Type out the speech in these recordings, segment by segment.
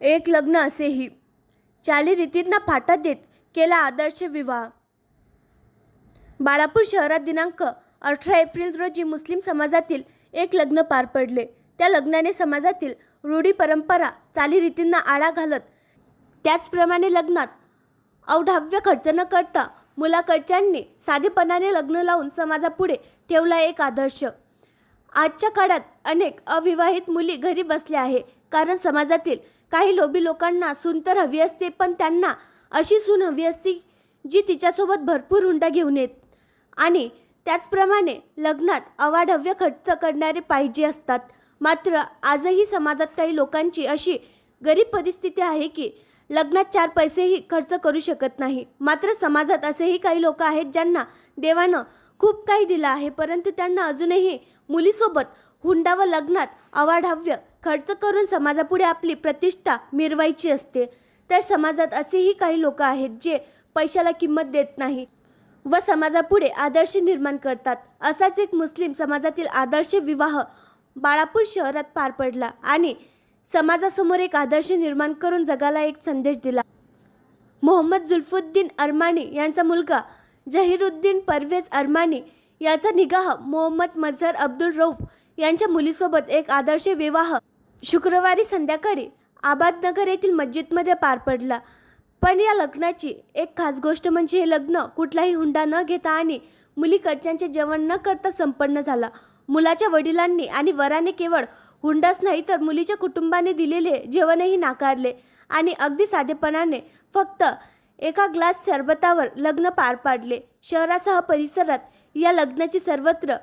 एक लग्न असेही. चालीरीतींना फाटा देत केला आदर्श विवाह. बाळापूर शहरात दिनांक अठरा एप्रिल रोजी मुस्लिम समाजातील एक लग्न पार पडले. त्या लग्नाने समाजातील रूढी परंपरा चालीरीतींना आळा घालत त्याचप्रमाणे लग्नात अवढाव्य खर्च न करता मुलाकडच्यांनी साधेपणाने लग्न लावून समाजापुढे ठेवला एक आदर्श. आजच्या काळात अनेक अविवाहित मुली घरी बसल्या आहे कारण समाजातील काही लोभी लोकांना सून तर हवी असते पण त्यांना अशी सून हवी असती जी तिच्यासोबत भरपूर हुंडा घेऊन येत. आणि त्याचप्रमाणे लग्नात अवाढव्य खर्च करणारे पाहिजे असतात. मात्र आजही समाजात काही लोकांची अशी गरीब परिस्थिती आहे की लग्नात चार पैसेही खर्च करू शकत नाही. मात्र समाजात असेही काही लोक आहेत ज्यांना देवानं खूप काही दिलं आहे परंतु त्यांना अजूनही मुलीसोबत हुंडा व लग्नात अवाढव्य खर्च करून समाजापुढे आपली प्रतिष्ठा मिरवायची असते. तर समाजात असेही काही लोक आहेत जे पैशाला किंमत देत नाही व समाजापुढे आदर्श निर्माण करतात. असाच एक मुस्लिम समाजातील आदर्श विवाह बाळापूर शहरात पार पडला आणि समाजासमोर एक आदर्श निर्माण करून जगाला एक संदेश दिला. मोहम्मद जुल्फुद्दीन अरमानी यांचा मुलगा जहिरुद्दीन परवेज अरमानी याचा निगाह मोहम्मद मझहर अब्दुल रौफ यांच्या मुलीसोबत एक आदर्श विवाह शुक्रवारी संध्याकाळी आबादनगर येथील मस्जिदमध्ये पार पडला. पण या लग्नाची एक खास गोष्ट म्हणजे हे लग्न कुठलाही हुंडा न घेता आणि मुलीकडच्यांचे जेवण न करता संपन्न झाला. मुलाच्या वडिलांनी आणि वराने केवळ हुंडाच नाही तर मुलीच्या कुटुंबाने दिलेले जेवणही नाकारले आणि अगदी साधेपणाने फक्त एका ग्लास सरबतावर लग्न पार पाडले. शहरासह परिसरात या लग्नाची सर्वत्र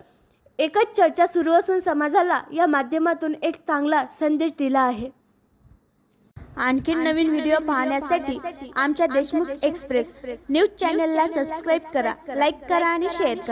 एकच चर्चा सुरू असून समाजाला या माध्यमातून एक चांगला संदेश दिला आहे. आणखी नवीन व्हिडिओ पाहण्यासाठी आमच्या देशमुख एक्सप्रेस न्यूज चॅनलला सबस्क्राईब करा लाईक करा आणि शेअर करा.